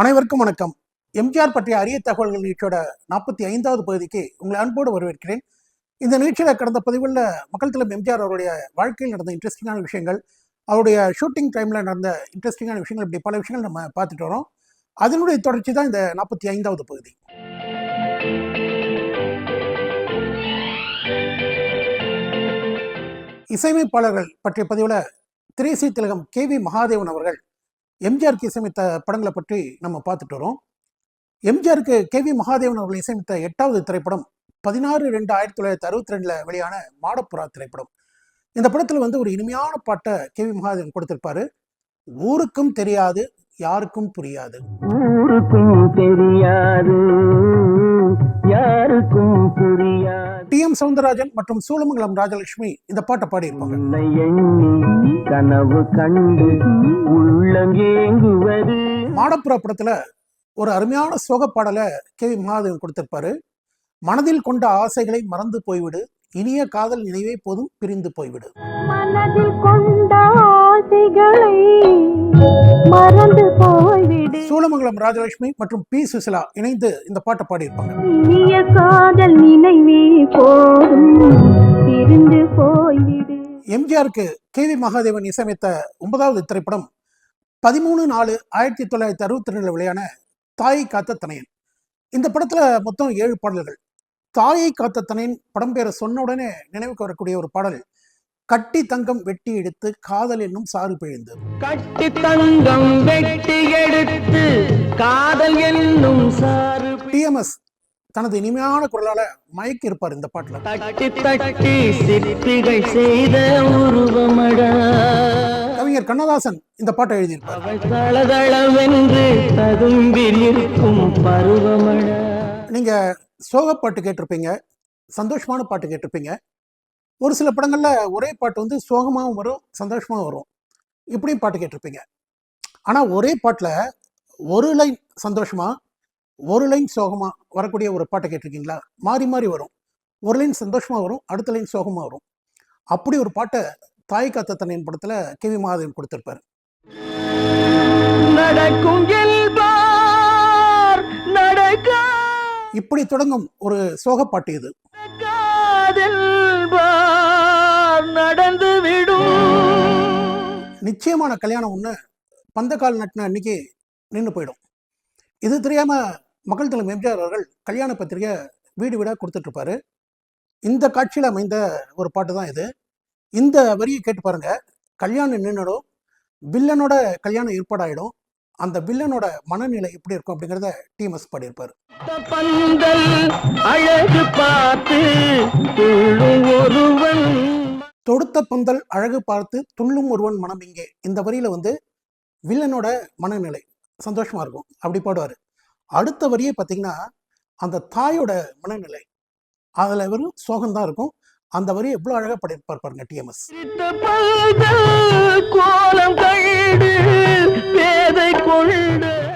அனைவருக்கும் வணக்கம். எம்ஜிஆர் பற்றிய அரிய தகவல்கள் நிகழ்ச்சியோட நாற்பத்தி ஐந்தாவது பகுதிக்கு உங்களை அன்போடு வரவேற்கிறேன். இந்த நிகழ்ச்சியில் கடந்த பதிவுள்ள மக்கள் தலைவர் எம்ஜிஆர் அவருடைய வாழ்க்கையில் நடந்த இன்ட்ரெஸ்டிங்கான விஷயங்கள் அவருடைய ஷூட்டிங் டைமில் நடந்த இன்ட்ரெஸ்டிங்கான விஷயங்கள் இப்படி பல விஷயங்கள் நம்ம பார்த்துட்டு வரோம். அதனுடைய தொடர்ச்சி தான் இந்த நாற்பத்தி ஐந்தாவது பகுதி. இசையமைப்பாளர்கள் பற்றிய பதிவில் திரேசி திலகம் கே வி மகாதேவன் அவர்கள் எம்ஜிஆருக்கு இசையமைத்த படங்களை பற்றி நம்ம பார்த்துட்டு வரோம். எம்ஜிஆருக்கு கே வி மகாதேவன் அவர்கள் இசையமைத்த எட்டாவது திரைப்படம் பதினாறு ரெண்டு ஆயிரத்தி தொள்ளாயிரத்தி அறுபத்தி ரெண்டில் வெளியான மாடப்புறா திரைப்படம். இந்த படத்தில் வந்து ஒரு இனிமையான பாட்டை கே வி மகாதேவன் கொடுத்திருப்பாரு. ஊருக்கும் தெரியாது யாருக்கும் புரியாது. ஊருக்கும் தெரியாது. யாருக்கும் புரியாது. டி எம் சவுந்தரராஜன் மற்றும் சூளமங்கலம் ராஜலட்சுமி இந்த பாட்டை பாடியிருப்பாங்க. கனவு கண்டு உள்ளம் ஏங்குவது மாடப்புறா படத்துல ஒரு அருமையான சோக பாடலை கே வி மகாதேவன் கொடுத்திருப்பாரு. மனதில் கொண்ட ஆசைகளை மறந்து போய்விடு. இனிய காதல் நினைவே போதும் பிரிந்து போய்விடு. மனதில் கொண்ட ஆசைகளை மறந்து போய்விடு. சூளமங்கலம் ராஜலட்சுமி மற்றும் பி சுசிலா இணைந்து இந்த பாட்டை பாடியிருப்பாங்க. இனிய காதல் நினைவே போதும். பிரிந்து போய்விடு. எம்ஜிஆருக்கு கே வி மகாதேவன் இசையமைத்த ஒன்பதாவது திரைப்படம் பதிமூணு நாலு ஆயிரத்தி தொள்ளாயிரத்தி அறுபத்தி ரெண்டுல வெளியான தாயை காத்த தனையன். இந்த படத்துல மொத்தம் ஏழு பாடல்கள். தாயை காத்த தனையன் படம் பேரை சொன்ன உடனே நினைவுக்கு வரக்கூடிய ஒரு பாடல் கட்டி தங்கம் வெட்டி எடுத்து காதல் என்னும் சாறு பிழிந்து கட்டி தங்கம் வெட்டி எடுத்து காதல் என்னும் சாறு டிஎம்எஸ் தனது இனிமையான குரலால மயக்கி இருப்பார் இந்த பாட்டுல. தட்டி தட்டி சிற்பிகள் செய்த உருவமடா. கவிஞர் கண்ணதாசன் இந்த பாட்டை எழுதியிருப்பார். நீங்க சோக பாட்டு கேட்டிருப்பீங்க சந்தோஷமான பாட்டு கேட்டிருப்பீங்க ஒரு சில படங்கள்ல ஒரே பாட்டு வந்து சோகமாகவும் வரும் சந்தோஷமாகவும் வரும். இப்படியும் பாட்டு கேட்டிருப்பீங்க. ஆனா ஒரே பாட்டுல ஒரு லைன் சந்தோஷமா ஒரு லைன் சோகமா வரக்கூடிய ஒரு பாட்டை கேட்டிருக்கீங்களா? மாறி மாறி வரும். ஒரு லைன் சந்தோஷமா வரும் அடுத்த லைன் சோகமா வரும். அப்படி ஒரு பாட்டை தாய் காத்த தன்னையின் படத்துல கே வி மகாதேவன் கொடுத்திருப்பாரு. நடக்கும் இப்படி தொடங்கும் ஒரு சோக பாட்டு இது. நடந்து விடும். நிச்சயமான கல்யாணம் ஒன்று பந்தக்கால் நட்டின அன்னைக்கு நின்று போயிடும். இது தெரியாம மக்கள் தலைமை எம்ஜிஆர் அவர்கள் கல்யாண பத்திரிகை வீடு வீடாக கொடுத்துட்ருப்பாரு இந்த காட்சியில் அமைந்த ஒரு பாட்டு தான் இது. இந்த வரியை கேட்டு பாருங்க. கல்யாணம் நின்றுடும் வில்லனோட கல்யாணம் ஏற்பாடாயிடும். அந்த வில்லனோட மனநிலை எப்படி இருக்கும் அப்படிங்கிறத டிஎம்எஸ் பாடியிருப்பாரு தொடுத்த பந்தல் அழகு பார்த்து துள்ளும் ஒருவன் மனம் இங்கே. இந்த வரியில வந்து வில்லனோட மனநிலை சந்தோஷமா இருக்கும். அப்படி பாடுவார். அடுத்த வரியே பார்த்தீங்கன்னா அந்த தாயோட மனநிலை. அதில் வெறும் சோகம்தான் இருக்கும். அந்த வரி எவ்வளோ அழகாக பாடியிருப்பார் பாருங்க டிஎம்எஸ்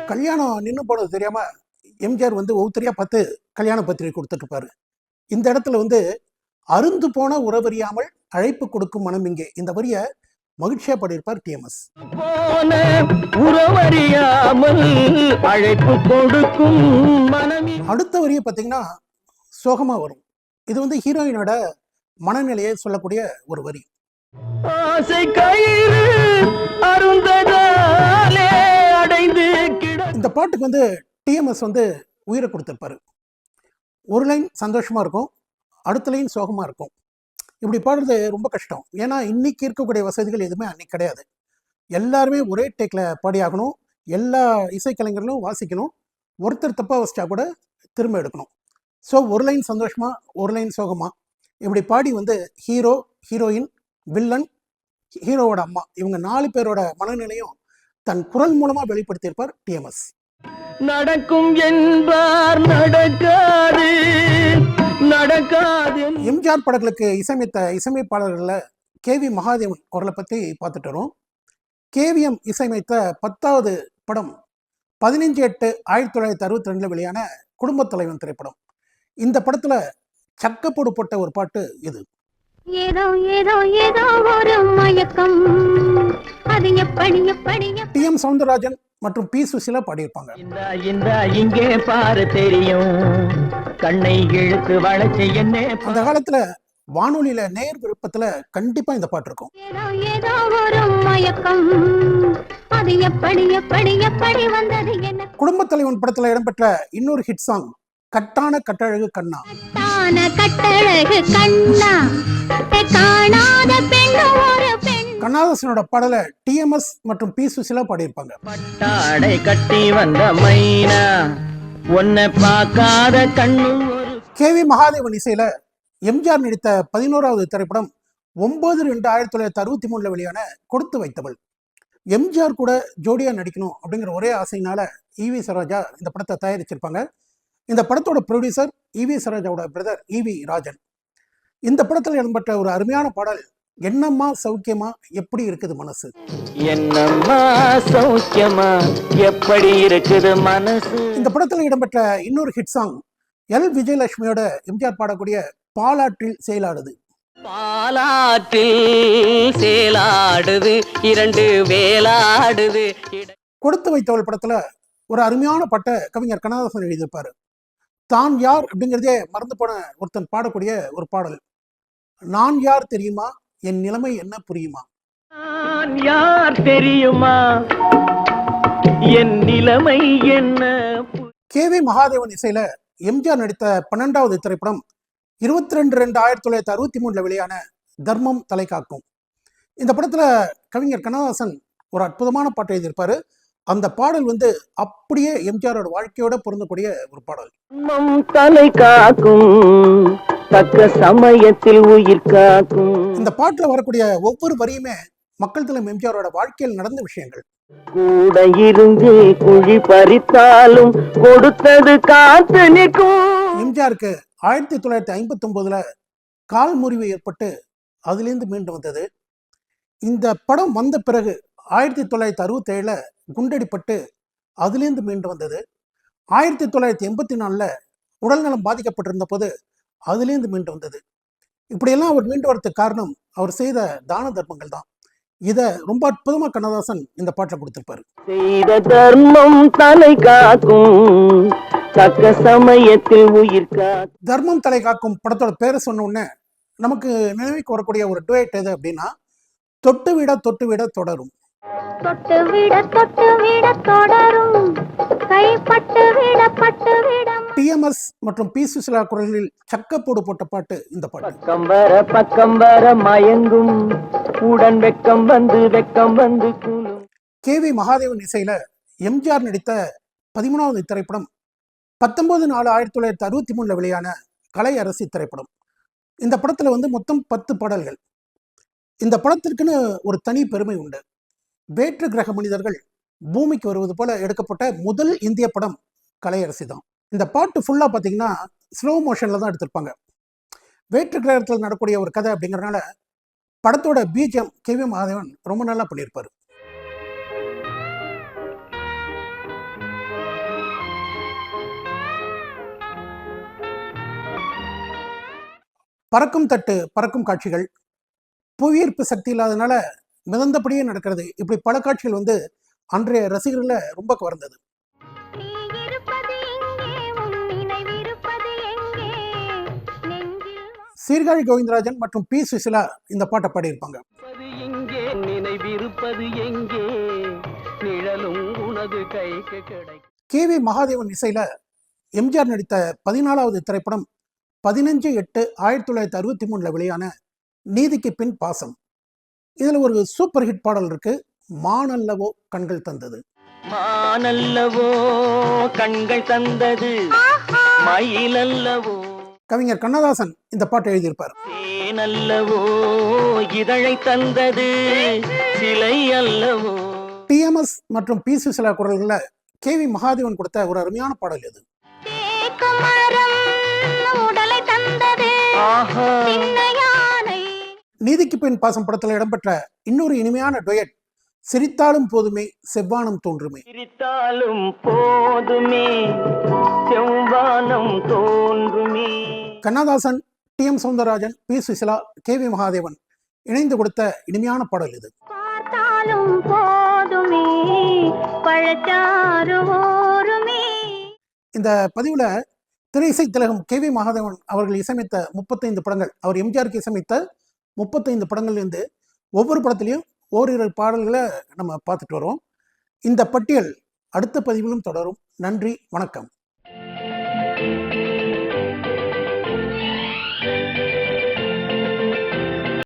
கல்யாணம் நின்று போனது தெரியாம எம்ஜிஆர் வந்து ஒவ்வொருத்தரையா பார்த்து கல்யாண பத்திரிகை கொடுத்துட்டு இந்த இடத்துல வந்து அருந்து போன உறவறியாமல் அழைப்பு கொடுக்கும் மனம் இங்கே. இந்த வரியை மகிழ்ச்சியா பாடியிருப்பார் டிஎம்எஸ். அழைப்பு கொடுக்கும் அடுத்த வரியை பார்த்தீங்கன்னா சோகமா வரும். இது வந்து ஹீரோயினோட மனநிலையை சொல்லக்கூடிய ஒரு வரி. அடைந்து இந்த பாட்டுக்கு வந்து டிஎம்எஸ் வந்து உயிரை கொடுத்துருப்பாரு. ஒரு லைன் சந்தோஷமா இருக்கும் அடுத்த லைன் சோகமா இருக்கும். இப்படி பாடுறது ரொம்ப கஷ்டம். ஏன்னா இன்னைக்கு இருக்கக்கூடிய வசதிகள் எதுவுமே அன்னைக்கு கிடையாது. எல்லாருமே ஒரே டேக்கில் பாடியாகணும் எல்லா இசைக்கலைஞர்களும் வாசிக்கணும். ஒருத்தர் தப்பாக வச்சிட்டா கூட திரும்ப எடுக்கணும். ஸோ ஒரு லைன் சந்தோஷமா ஒரு லைன் சோகமா. இப்படி பாடி வந்து ஹீரோ ஹீரோயின் வில்லன் ஹீரோவோட அம்மா. இவங்க நாலு பேரோட மனநிலையும் தன் குரல் மூலமாக வெளிப்படுத்தியிருப்பார் டிஎம்எஸ் நடக்கும் என்பார் நடக்காது நடக்காது. எம்ஜிஆர் படங்களுக்கு இசையமைத்த இசையமைப்பாளர்களில் கேவி மகாதேவன் குரலை பற்றி பார்த்துட்டு வரோம். கேவிஎம் இசையமைத்த பத்தாவது படம் பதினஞ்சு எட்டு ஆயிரத்தி தொள்ளாயிரத்தி அறுபத்தி ரெண்டில் வெளியான குடும்பத் தலைவன் திரைப்படம். இந்த படத்தில் சக்கப்போடு போட்ட ஒரு பாட்டு இது. ஏதோ ஏதோ ஏதோ ஒரு மயக்கம். அது எப்படி எப்படி? டி எம் சவுந்தரராஜன் மற்றும் பி சுசிலா பாடியிருப்பாங்க இந்த இந்த இங்கே பாரு தெரியும். கண்ணை இழுத்து வளைச்சு என்ன அந்த காலத்துல வானொலியில நேர் விருப்பத்துல கண்டிப்பா இந்த பாட்டு இருக்கும். ஏதோ ஏதோ ஒரு மயக்கம். அது எப்படி எப்படி எப்படி வந்தது என்ன? குடும்பத் தலைவன் படத்துல இடம்பெற்ற இன்னொரு ஹிட் சாங் கட்டான கட்டழகு கண்ணா. கட்டழகு கண்ணா. காணாத பெண்ணு கண்ணாதாசனோட பாடலை டிஎம்எஸ் மற்றும் பி சுசிலா பாடியிருப்பாங்க. பட்டாடை கட்டி வந்த மைனா உன்னை பார்க்காத கண்ணு கே வி மகாதேவன் இசையில எம்ஜிஆர் நடித்த பதினோராவது திரைப்படம் ஒன்பது ரெண்டு ஆயிரத்தி தொள்ளாயிரத்தி அறுபத்தி மூணுல வெளியான கொடுத்து வைத்தவள். எம்ஜிஆர் கூட ஜோடியா நடிக்கணும் அப்படிங்கிற ஒரே ஆசையினால ஈவி சரோஜா இந்த படத்தை தயாரிச்சிருப்பாங்க. இந்த படத்தோட ப்ரொடியூசர் ஈவி சரோஜாவோட பிரதர் ஈவி ராஜன். இந்த படத்தில் இடம்பெற்ற ஒரு அருமையான பாடல் என்னம்மா சௌக்கியமா? எப்படி இருக்குது மனசு? என்னம்மா சௌக்கியமா? எப்படி இருக்குது மனசு? இந்த படத்தில் இடம்பெற்ற இன்னொரு ஹிட் சாங் எல் விஜயலட்சுமியோட எம்ஜிஆர் பாடக்கூடிய பாலாற்றில் செயலாடுது. பாலாற்றில் சேலாடுது இரண்டு வேலாடுது. கொடுத்து வைத்தவள் படத்துல ஒரு அருமையான பாட்டை கவிஞர் கண்ணதாசன் எழுதியிருப்பாரு. தான் யார்? அப்படிங்கிறதே மறந்து போன ஒருத்தன் பாடக்கூடிய ஒரு பாடல். நான் யார் தெரியுமா? என் நிலைமை என்ன புரியுமா? யார் தெரியுமா? என் நிலைமை என்ன கே வி மகாதேவன் இசையில எம்ஜிஆர் நடித்த பன்னெண்டாவது திரைப்படம் இருபத்தி ரெண்டு ரெண்டு ஆயிரத்தி தொள்ளாயிரத்தி அறுபத்தி மூணுல வெளியான தர்மம் தலை காக்கும். இந்த படத்துல கவிஞர் கண்ணதாசன் ஒரு அற்புதமான பாட்டை எழுதியிருப்பாரு. அந்த பாடல் வந்து அப்படியே எம்ஜிஆரோட வாழ்க்கையோட பொருந்தக்கூடிய ஒரு பாடல். தலை காக்கும். தக்க சமயத்தில் உயிர் காக்கும். இந்த பாட்டுல வரக்கூடிய ஒவ்வொரு வரியுமே மக்கள் தலைவர் எம்ஜிஆரோட வாழ்க்கையில் நடந்த விஷயங்கள். கூட இருந்து குழி பறித்தாலும் கொடுத்தது காத்து நிற்கும். எம்ஜிஆருக்கு ஆயிரத்தி தொள்ளாயிரத்தி ஐம்பத்தி ஒன்பதுல கால் முறிவு ஏற்பட்டு அதிலிருந்து மீண்டு வந்தது. இந்த படம் வந்த பிறகு ஆயிரத்தி தொள்ளாயிரத்தி அறுபத்தி ஏழுல குண்டடிப்பட்டு அதிலிருந்து மீண்டு வந்தது. ஆயிரத்தி தொள்ளாயிரத்தி எண்பத்தி நாலில் உடல்நலம் பாதிக்கப்பட்டிருந்த போது அதிலிருந்து மீண்டு வந்தது. இப்படியெல்லாம் அவர் மீண்டு வரதுக்கு காரணம் அவர் செய்த தான தர்மங்கள் தான். இதை ரொம்ப அற்புதமாக கண்ணதாசன் இந்த பாட்டில் கொடுத்திருப்பாரு. செய்த தர்மம் தலை காக்கும் தக்க சமயத்தில் உயிர் தர்மம் தலை காக்கும் படத்தோட பேரை சொன்ன உடனே நமக்கு நினைவுக்கு வரக்கூடிய ஒரு டுவேட் எது அப்படின்னா தொட்டு விட தொட்டு விட தொடரும். தொட்டு விட தொட்டு விட தொடரும். கைப்பட்டு விட பட்டு விட டிஎம்எஸ் மற்றும் பி சுசிலா குரல்களில் சக்கப்போடு போட்ட பாட்டு இந்த பாட்டு. பக்கம் வர பக்கம் வர மயங்கும். உடன் வெக்கம் வந்து வெக்கம் வந்து கே வி மகாதேவன் இசையில எம்ஜிஆர் நடித்த பதிமூணாவது திரைப்படம் பத்தொன்பது நாலு ஆயிரத்தி தொள்ளாயிரத்தி அறுபத்தி மூணுல வெளியான கலை அரசி திரைப்படம். இந்த படத்துல வந்து மொத்தம் பத்து பாடல்கள். இந்த படத்திற்குன்னு ஒரு தனி பெருமை உண்டு. வேற்று கிரக மனிதர்கள் பூமிக்கு வருவது போல எடுக்கப்பட்ட முதல் இந்திய படம் கலையரசி தான் இந்த பாட்டு ஃபுல்லாக பார்த்தீங்கன்னா ஸ்லோ மோஷனில் தான் எடுத்திருப்பாங்க. வேற்று கிரகத்தில் நடக்கூடிய ஒரு கதை அப்படிங்கிறனால படத்தோட பீஜம் கே வி மகாதேவன் ரொம்ப நல்லா பண்ணியிருப்பாரு பறக்கும் தட்டு பறக்கும் காட்சிகள் புவியீர்ப்பு சக்தி இல்லாதனால மிதந்தபடியே நடக்கிறது. இப்படி பல காட்சிகள் வந்து அன்றைய ரசிகர்களை ரொம்ப கவர்ந்தது. சீர்காழி கோவிந்தராஜன் மற்றும் பி சுசிலா இந்த பாட்டை பாடியிருப்பாங்க. கே வி மகாதேவன் இசையில எம்ஜிஆர் நடித்த பதினாலாவது திரைப்படம் பதினஞ்சு எட்டு ஆயிரத்தி தொள்ளாயிரத்தி அறுபத்தி மூணுல வெளியான நீதிக்கு பின் பாசம். இதுல ஒரு சூப்பர் ஹிட் பாடல் இருக்கு மானல்லவோ கண்கள் தந்தது. மானல்லவோ கண்கள் தந்தது. மயிலல்லவோ கவிஞர் கண்ணதாசன் இந்த பாட்டை எழுதியிருப்பார். தேனல்லவோ இதழை தந்தது சிலை அல்லவோ. டிஎம்எஸ் மற்றும் பி சுசிலா குரல்களில் கே வி மகாதேவன் கொடுத்த ஒரு அருமையான பாடல் இது. நீதிக்கு பின் பாசம் படத்தில் இடம்பெற்ற இன்னொரு இனிமையான டொயட் சிரித்தாலும் போதுமே செவ்வானம் தோன்றுமே. சிரித்தாலும் போதுமே செவ்வானம் தோன்றுமே. Kannadasan T. M. Soundararajan P. Susheela K. V. Mahadevan இணைந்து கொடுத்த இனிமையான பாடல் இது. இந்த பதிவில் திரைசை திலகம் கே. வி. மகாதேவன் அவர்கள் இசையமைத்த முப்பத்தைந்து படங்கள் அவர் எம்ஜிஆருக்கு இசையமைத்த முப்பத்தைந்து படங்கள்லேருந்து ஒவ்வொரு படத்துலையும் ஓரிரு பாடல்களை நம்ம பார்த்துட்டு வரோம். இந்த பட்டியல் அடுத்த பதிவிலும் தொடரும். நன்றி வணக்கம்.